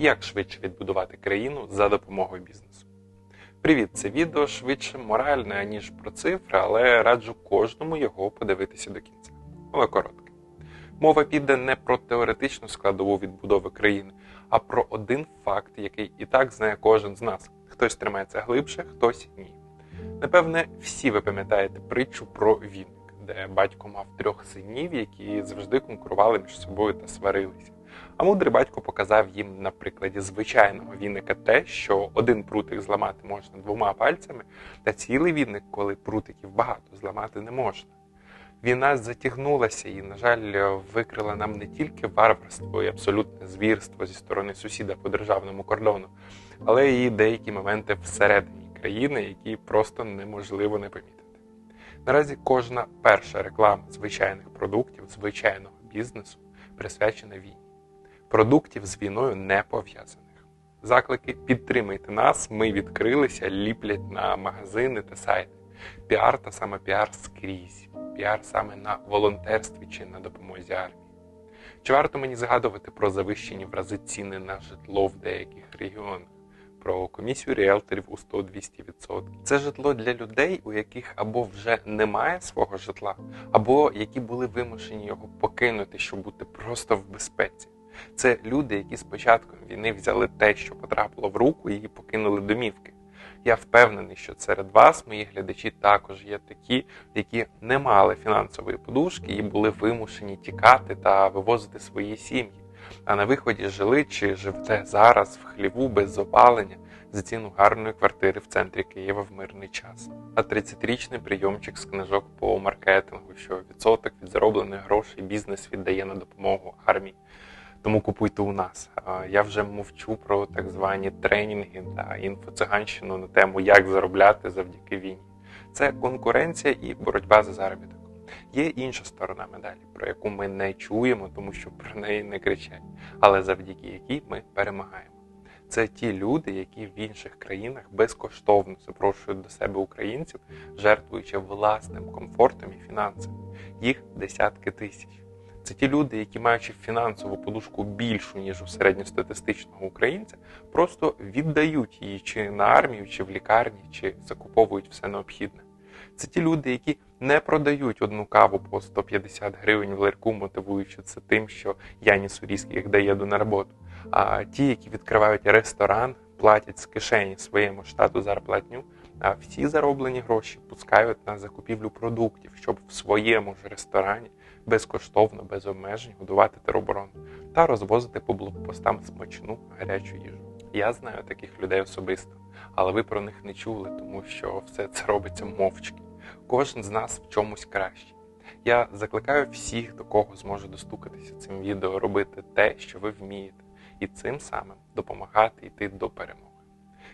Як швидше відбудувати країну за допомогою бізнесу? Привіт, це відео швидше моральне, ніж про цифри, але раджу кожному його подивитися до кінця. Але коротке. Мова піде не про теоретичну складову відбудови країни, а про один факт, який і так знає кожен з нас. Хтось тримається глибше, хтось ні. Напевне, всі ви пам'ятаєте притчу про віник, де батько мав трьох синів, які завжди конкурували між собою та сварилися. А мудрий батько показав їм на прикладі звичайного віника те, що один прутик зламати можна двома пальцями, та цілий віник, коли прутиків багато, зламати не можна. Війна затягнулася і, на жаль, викрила нам не тільки варварство і абсолютне звірство зі сторони сусіда по державному кордону, але і деякі моменти всередині країни, які просто неможливо не помітити. Наразі кожна перша реклама звичайних продуктів, звичайного бізнесу присвячена війні. Продуктів з війною не пов'язаних. Заклики підтримайте нас, ми відкрилися, ліплять на магазини та сайти. Піар та саме піар скрізь, піар саме на волонтерстві чи на допомозі армії. Чи варто мені згадувати про завищені в рази ціни на житло в деяких регіонах, про комісію ріелторів у 100-200%? Це житло для людей, у яких або вже немає свого житла, або які були вимушені його покинути, щоб бути просто в безпеці. Це люди, які з початком війни взяли те, що потрапило в руку, і покинули домівки. Я впевнений, що серед вас, мої глядачі, також є такі, які не мали фінансової подушки і були вимушені тікати та вивозити свої сім'ї. А на виході жили чи живте зараз в хліву без опалення за ціну гарної квартири в центрі Києва в мирний час. А 30-річний прийомчик з книжок по маркетингу, що відсоток від зароблених грошей бізнес віддає на допомогу армії. Тому купуйте у нас. Я вже мовчу про так звані тренінги та інфоциганщину на тему, як заробляти завдяки війні. Це конкуренція і боротьба за заробіток. Є інша сторона медалі, про яку ми не чуємо, тому що про неї не кричать, але завдяки якій ми перемагаємо. Це ті люди, які в інших країнах безкоштовно запрошують до себе українців, жертвуючи власним комфортом і фінансами. Їх десятки тисяч. Це ті люди, які, маючи фінансову подушку більшу, ніж у середньостатистичного українця, просто віддають її чи на армію, чи в лікарні, чи закуповують все необхідне. Це ті люди, які не продають одну каву по 150 гривень в ларьку, мотивуючи це тим, що Яніс Урійський їх дає до на роботу. А ті, які відкривають ресторан, платять з кишені своєму штату зарплатню, а всі зароблені гроші пускають на закупівлю продуктів, щоб в своєму ж ресторані безкоштовно, без обмежень годувати тероборону та розвозити по блокпостам смачну гарячу їжу. Я знаю таких людей особисто, але ви про них не чули, тому що все це робиться мовчки. Кожен з нас в чомусь кращий. Я закликаю всіх, до кого зможе достукатися цим відео, робити те, що ви вмієте, і цим самим допомагати йти до перемоги.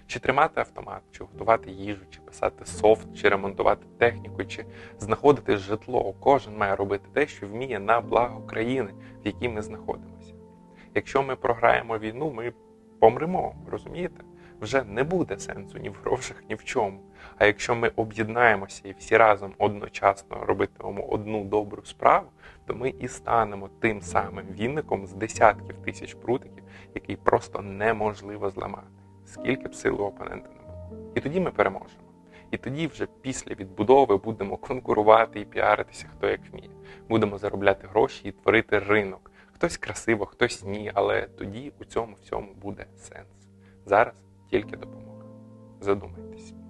Чи тримати автомат, чи готувати їжу, чи писати софт, чи ремонтувати техніку, чи знаходити житло. Кожен має робити те, що вміє на благо країни, в якій ми знаходимося. Якщо ми програємо війну, ми помремо, розумієте? Вже не буде сенсу ні в грошах, ні в чому. А якщо ми об'єднаємося і всі разом одночасно робитимемо одну добру справу, то ми і станемо тим самим вінником з десятків тисяч прутиків, який просто неможливо зламати скільки б сил опонента не було. І тоді ми переможемо. І тоді, вже після відбудови, будемо конкурувати і піаритися, хто як вміє. Будемо заробляти гроші і творити ринок. Хтось красиво, хтось ні, але тоді у цьому всьому буде сенс. Зараз тільки допомога. Задумайте.